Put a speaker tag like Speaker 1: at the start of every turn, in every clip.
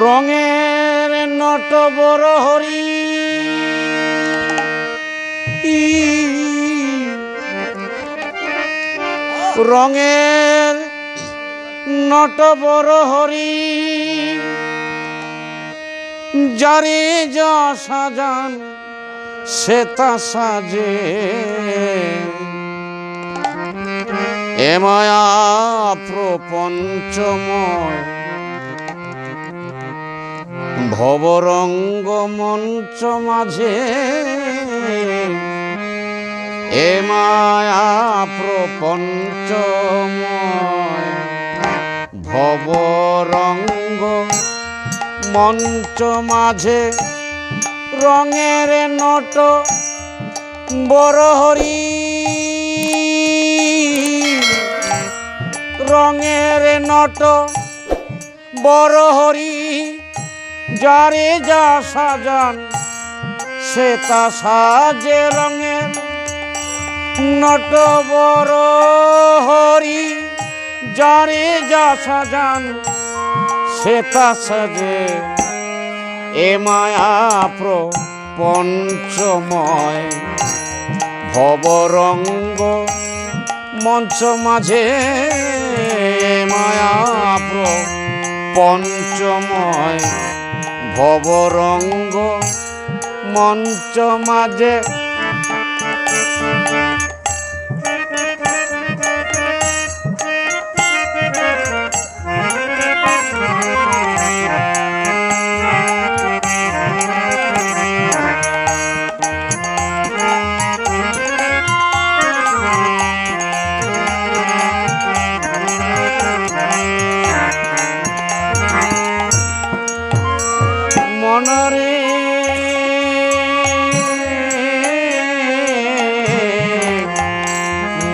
Speaker 1: রঙের নট বড় হরি। রঙের নট বড় হরি। যারে সাজান, সে তা সাজে। এ মায়া প্রপঞ্চময়, ভবরঙ্গ মঞ্চ মাঝে। এ মায়া প্রপঞ্চময়। ভবরঙ্গ মঞ্চ মাঝে রঙের নট বড় হরি রঙের নট বড় হরি যারে যা সাজান সে তা সাজে রঙের নট বড় হরি যারে যা সাজান, সে সাজে। এ মায়া পঞ্চময়, ভবরঙ্গ মঞ্চ মাঝে। মায়া পঞ্চময়, ভবরঙ্গ মঞ্চ মাঝে।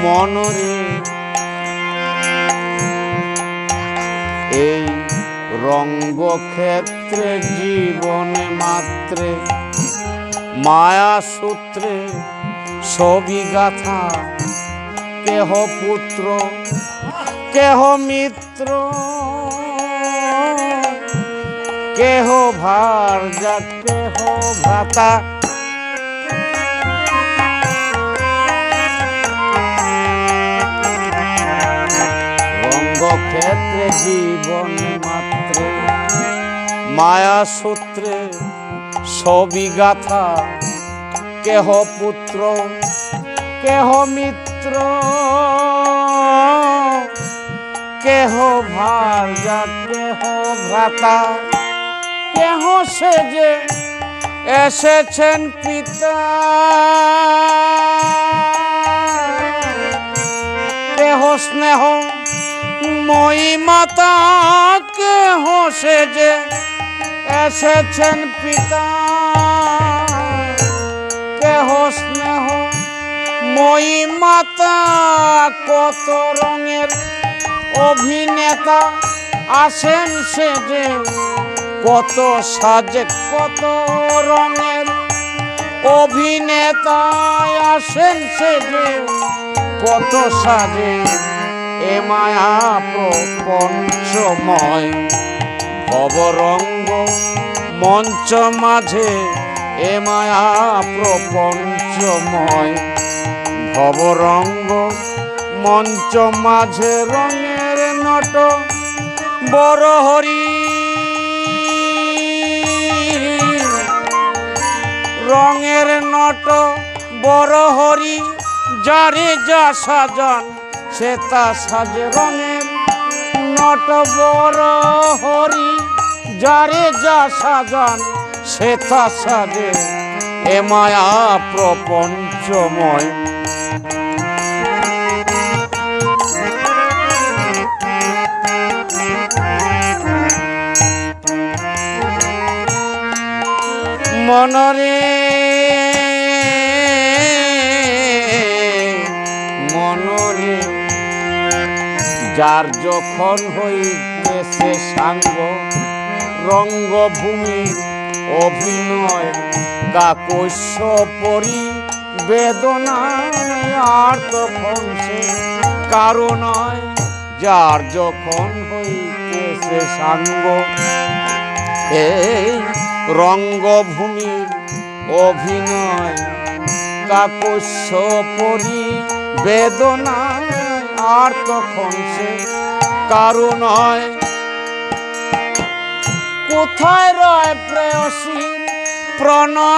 Speaker 1: মনরে। এই রঙ্গক্ষেত্রে জীবনে মাত্রে মায়া সূত্রে ছবি গাথা, কেহ পুত্র, কেহ মিত্র, কেহ ভার যা কেহ ভ্রাতা রঙ্গক্ষেত্রে জীবন মাত্র। মায়া সূত্রে ছবি গাথা। কেহ পুত্র, কেহ মিত্র, কেহ যা কেহ ভ্রাতা। কেহ সে যে এসেছেন পিতা। কেহ স্নেহ মই মাতা, কেহ সে যে এসেছেন পিতা? কেহ স্নেহ? মই মাতা, কত রঙের অভিনেতা আসেন সে যে? কত সাজে, কত রঙের অভিনেতা আসেন সে যে? কত সাজে এ মায়া পঞ্চময় ভবরঙ্গ মঞ্চ মাঝে এ মায়া প্রপঞ্চময়। ভবরঙ্গ মঞ্চ মাঝে রঙের নট, বড় হরি। রঙের নট, বড় হরি, যারে যা সাজান সে তা সাজে রঙের নট বড় হরি, যারে যা সাজান সে সাজে। এ মায়া প্রপঞ্চময়। মনরে যার যখন হইতেছে সাঙ্গ, রঙ্গভূমি, অভিনয়, কাকস্য পরি বেদনায় আর তখন সে কারও নয়। যার যখন হইতেছে সাঙ্গ, এই রঙ্গভূমির অভিনয়, কাকস্য পরি বেদনায় আর তখন সে কারও নয়। কোথায় রয় প্রেয়সী প্রণয়?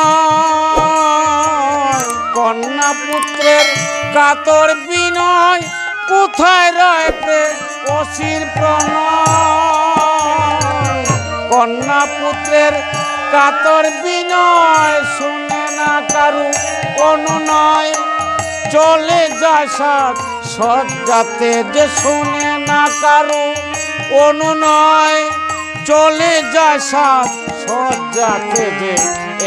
Speaker 1: কন্যা পুত্রের কাতর বিনয়, কোথায় রয় প্রেয়সীর প্রণয়? কন্যা পুত্রের কাতর বিনয় শুনে না কারু অনুনয়। চলে যায় সাত সজ্জাতে যে শুনে না কারু অনুনয় চলে যায় সাত সজ্জাতে যে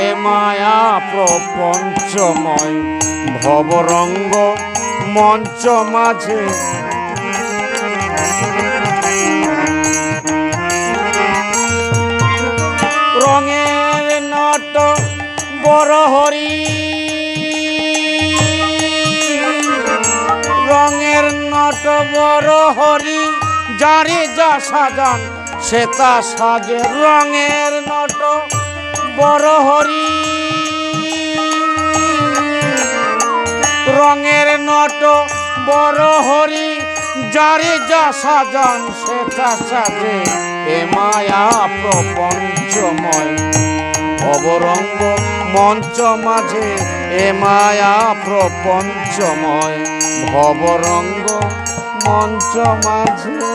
Speaker 1: এ মায়া প্রপঞ্চময়, ভবরঙ্গ মঞ্চ মাঝে। রঙের নট বড় হরি নট বড় হরি যারে যা সাজান সে তা সাজে রঙের নট। বড় হরি, রঙের নট। বড় হরি যারে যা সাজান সে তা সাজে এ মায়া প্রপঞ্চময়। অবরঙ্গ মঞ্চ মাঝে এ মায়া প্রপঞ্চময়। ভবরঙ্গ মঞ্চ মাঝে